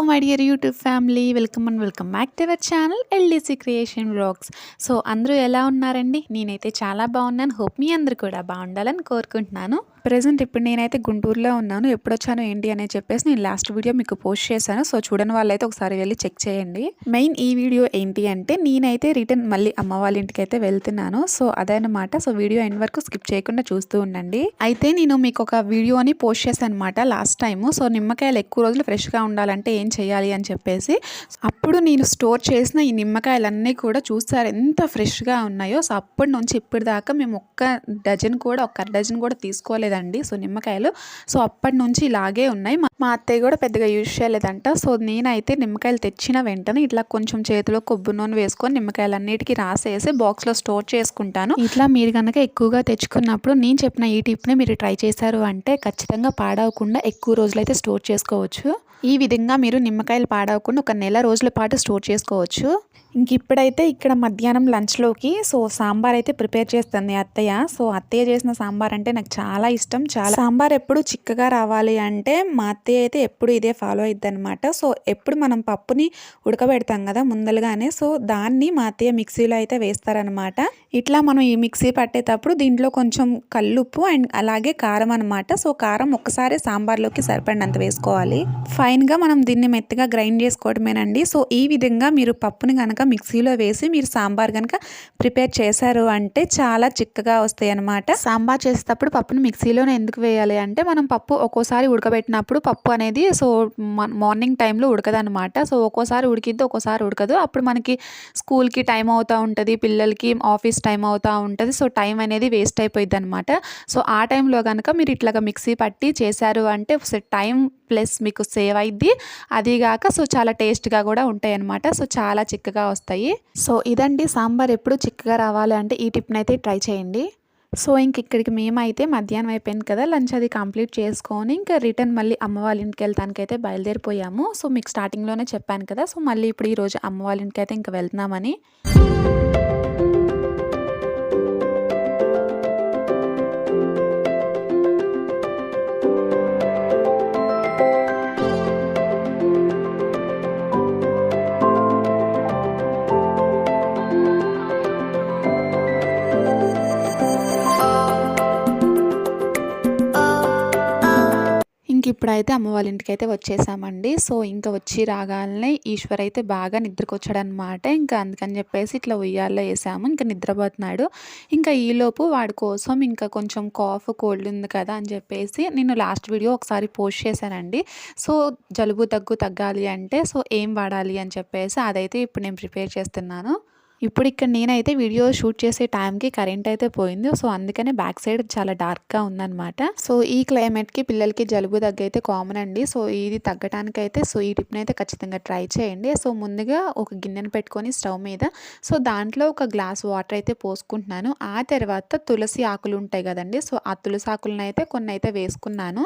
My dear YouTube family welcome and welcome back to our channel LDC creation blogs so అందరూ ఎలా ఉన్నారండి? నేనైతే చాలా బాగున్నాను. హోప్ మీ అందరూ కూడా బాగుండాలని కోరుకుంటున్నాను. ప్రజెంట్ ఇప్పుడు నేనైతే గుంటూరులో ఉన్నాను. ఎప్పుడు వచ్చాను ఏంటి అని చెప్పేసి నేను లాస్ట్ వీడియో మీకు పోస్ట్ చేశాను. సో చూడని వాళ్ళైతే ఒకసారి వెళ్ళి చెక్ చేయండి. మెయిన్ ఈ వీడియో ఏంటి అంటే నేనైతే రిటర్న్ మళ్ళీ అమ్మ వాళ్ళ ఇంటికి అయితే వెళ్తున్నాను. సో అదనమాట సో వీడియో ఎండ్ వరకు స్కిప్ చేయకుండా చూస్తూ ఉండండి. అయితే నేను మీకు ఒక వీడియోని పోస్ట్ చేశాను అనమాట లాస్ట్ టైము సో నిమ్మకాయలు ఎక్కువ రోజులు ఫ్రెష్గా ఉండాలంటే ఏం చేయాలి అని చెప్పేసి అప్పుడు నేను స్టోర్ చేసిన ఈ నిమ్మకాయలన్నీ కూడా చూస్తారు ఎంత ఫ్రెష్గా ఉన్నాయో. సో అప్పటి నుంచి ఇప్పటిదాకా మేము ఒక్క డజన్ కూడా ఒక్క డజన్ కూడా తీసుకోలేదండి సో నిమ్మకాయలు. సో అప్పటి నుంచి ఇలాగే ఉన్నాయి. మా- మా అత్తయ్య కూడా పెద్దగా యూజ్ చేయలేదంట. సో నేనైతే నిమ్మకాయలు తెచ్చిన వెంటనే ఇట్లా కొంచెం చేతిలో కొబ్బరి నూనె వేసుకొని నిమ్మకాయలన్నిటికీ రాసేసి బాక్స్లో స్టోర్ చేసుకుంటాను. ఇట్లా మీరు కనుక ఎక్కువగా తెచ్చుకున్నప్పుడు నేను చెప్పిన ఈ టిప్ని మీరు ట్రై చేశారు అంటే ఖచ్చితంగా పాడవకుండా ఎక్కువ రోజులైతే స్టోర్ చేసుకోవచ్చు. ఈ విధంగా మీరు నిమ్మకాయలు పాడవకుండా ఒక నెల రోజుల పాటు స్టోర్ చేసుకోవచ్చు. ఇంక ఇప్పుడైతే ఇక్కడ మధ్యాహ్నం లంచ్లోకి సో సాంబార్ అయితే ప్రిపేర్ చేస్తుంది అత్తయ్య. సో అత్తయ్య చేసిన సాంబార్ అంటే నాకు చాలా ఇష్టం. చాలా సాంబార్ ఎప్పుడు చిక్కగా రావాలి అంటే మా అత్తయ్య అయితే ఎప్పుడు ఇదే ఫాలో అయ్యిద్ది అనమాట సో ఎప్పుడు మనం పప్పుని ఉడకబెడతాం కదా ముందలుగానే సో దాన్ని మా అత్తయ్య మిక్సీలో అయితే వేస్తారనమాట ఇట్లా మనం ఈ మిక్సీ పట్టేటప్పుడు దీంట్లో కొంచెం కల్లుప్పు అండ్ అలాగే కారం అనమాట సో కారం ఒక్కసారి సాంబార్లోకి సరిపడినంత వేసుకోవాలి. ఫైన్గా మనం దీన్ని మెత్తగా గ్రైండ్ చేసుకోవడమేనండి. సో ఈ విధంగా మీరు పప్పుని కనుక మిక్సీలో వేసి మీరు సాంబార్ కనుక ప్రిపేర్ చేశారు అంటే చాలా చిక్కగా వస్తాయి అనమాట సాంబార్ చేసేటప్పుడు పప్పుని మిక్సీలోనే ఎందుకు వేయాలి అంటే మనం పప్పు ఒక్కోసారి ఉడకబెట్టినప్పుడు పప్పు అనేది సో మార్నింగ్ టైంలో ఉడకదనమాట సో ఒక్కోసారి ఉడికిద్ది ఒక్కోసారి ఉడకదు. అప్పుడు మనకి స్కూల్కి టైం అవుతూ ఉంటుంది పిల్లలకి ఆఫీస్ టైం అవుతూ ఉంటుంది. సో టైం అనేది వేస్ట్ అయిపోయింది అనమాట సో ఆ టైంలో కనుక మీరు ఇట్లాగా మిక్సీ పట్టి చేశారు అంటే టైం ప్లస్ మీకు సేవ్ అయిద్ది అదిగాక సో చాలా టేస్ట్గా కూడా ఉంటాయి అనమాట సో చాలా చిక్కగా వస్తాయి. సో ఇదండి. సాంబార్ ఎప్పుడు చిక్కగా రావాలి అంటే ఈ టిప్ని అయితే ట్రై చేయండి. సో ఇంక ఇక్కడికి మేమైతే మధ్యాహ్నం అయిపోయింది కదా లంచ్ అది కంప్లీట్ చేసుకొని ఇంకా రిటర్న్ మళ్ళీ అమ్మ వాళ్ళ ఇంటికి వెళ్తానికైతే బయలుదేరిపోయాము. సో మీకు స్టార్టింగ్లోనే చెప్పాను కదా సో మళ్ళీ ఇప్పుడు ఈరోజు అమ్మ వాళ్ళ ఇంటికి అయితే ఇంకా వెళ్తున్నామని. ఇప్పుడైతే అమ్మ వాళ్ళ ఇంటికి అయితే వచ్చేసామండి. సో ఇంకా వచ్చి రాగానే ఈశ్వర్ అయితే బాగా నిద్రకు వచ్చాడనమాట ఇంకా అందుకని చెప్పేసి ఇట్లా ఉయ్యాల్లో వేసాము ఇంకా నిద్రపోతున్నాడు. ఇంకా ఈలోపు వాడి కోసం ఇంకా కొంచెం కాఫ్ కోల్డ్ ఉంది కదా అని చెప్పేసి నేను లాస్ట్ వీడియో ఒకసారి పోస్ట్ చేశానండి. సో జలుబు దగ్గు తగ్గాలి అంటే సో ఏం వాడాలి అని చెప్పేసి అదైతే ఇప్పుడు నేను ప్రిపేర్ చేస్తున్నాను. ఇప్పుడు ఇక్కడ నేనైతే వీడియో షూట్ చేసే టైంకి కరెంట్ అయితే పోయింది. సో అందుకనే బ్యాక్ సైడ్ చాలా డార్క్గా ఉందన్నమాట. సో ఈ క్లైమేట్కి పిల్లలకి జలుబు దగ్గు అయితే కామన్ అండి. సో ఇది తగ్గటానికైతే సో ఈ టిప్ని అయితే ఖచ్చితంగా ట్రై చేయండి. సో ముందుగా ఒక గిన్నెను పెట్టుకొని స్టవ్ మీద సో దాంట్లో ఒక గ్లాస్ వాటర్ అయితే పోసుకుంటున్నాను. ఆ తర్వాత తులసి ఆకులు ఉంటాయి కదండి. సో ఆ తులసి ఆకులను అయితే కొన్ని అయితే వేసుకున్నాను.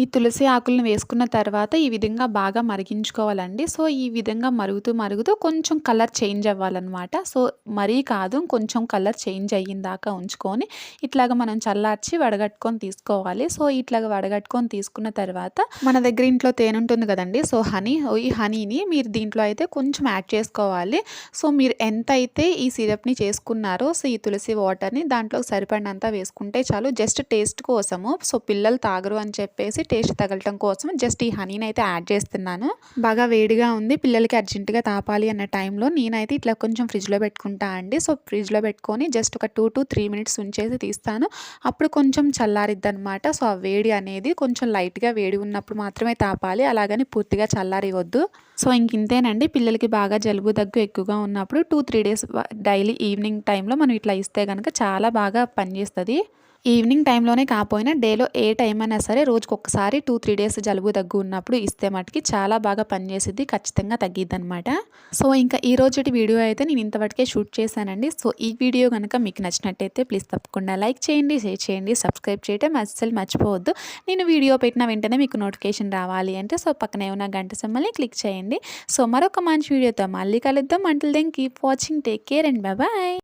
ఈ తులసి ఆకులను వేసుకున్న తర్వాత ఈ విధంగా బాగా మరిగించుకోవాలండి. సో ఈ విధంగా మరుగుతూ మరుగుతూ కొంచెం కలర్ చేంజ్ అవ్వాలన్నమాట. సో మరీ కాదు కొంచెం కలర్ చేంజ్ అయ్యిందాకా ఉంచుకొని ఇట్లాగ మనం చల్లార్చి వడగట్టుకొని తీసుకోవాలి. సో ఇట్లాగ వడగట్టుకొని తీసుకున్న తర్వాత మన దగ్గర ఇంట్లో తేనె ఉంటుంది కదండి. సో హనీ ఈ హనీని మీరు దీంట్లో అయితే కొంచెం యాడ్ చేసుకోవాలి. సో మీరు ఎంత అయితే ఈ సిరప్ని చేసుకున్నారో సో ఈ తులసి వాటర్ని దాంట్లో సరిపడినంత వేసుకుంటే చాలు. జస్ట్ టేస్ట్ కోసము. సో పిల్లలు తాగరు అని చెప్పేసి టేస్ట్ తగలటం కోసం జస్ట్ ఈ హనీని అయితే యాడ్ చేస్తున్నాను. బాగా వేడిగా ఉంది పిల్లలకి అర్జెంటుగా తాపాలి అన్న టైంలో నేనైతే ఇట్లా కొంచెం ఫ్రిడ్జ్లో పెట్టుకుంటా అండి. సో ఫ్రిడ్జ్లో పెట్టుకొని జస్ట్ ఒక టూ టు త్రీ మినిట్స్ ఉంచేసి తీస్తాను. అప్పుడు కొంచెం చల్లారిద్ది అనమాట సో ఆ వేడి అనేది కొంచెం లైట్గా వేడి ఉన్నప్పుడు మాత్రమే తాపాలి. అలాగని పూర్తిగా చల్లారివద్దు సో ఇంక ఇంతేనండి. పిల్లలకి బాగా జలుబు దగ్గు ఎక్కువగా ఉన్నప్పుడు two three days daily evening time మనం ఇట్లా ఇస్తే కనుక చాలా బాగా పనిచేస్తుంది. ఈవినింగ్ టైంలోనే కాకపోయినా డేలో ఏ టైం అయినా సరే రోజుకి ఒకసారి టూ త్రీ డేస్ జలుబు దగ్గు ఉన్నప్పుడు ఇస్తే మటుకి చాలా బాగా పనిచేసిద్ది ఖచ్చితంగా తగ్గిద్ది అనమాట సో ఇంకా ఈ రోజుటి వీడియో అయితే నేను ఇంతవరకే షూట్ చేశానండి. సో ఈ వీడియో కనుక మీకు నచ్చినట్టయితే ప్లీజ్ తప్పకుండా లైక్ చేయండి షేర్ చేయండి సబ్స్క్రైబ్ చేయడం అస్సలు మర్చిపోవద్దు. నేను వీడియో పెట్టిన వెంటనే మీకు నోటిఫికేషన్ రావాలి అంటే సో పక్కనే ఉన్న గంట సమ్మల్ని క్లిక్ చేయండి. సో మరొక మంచి వీడియోతో మళ్ళీ కలుద్దాం. Until then keep watching take care and bye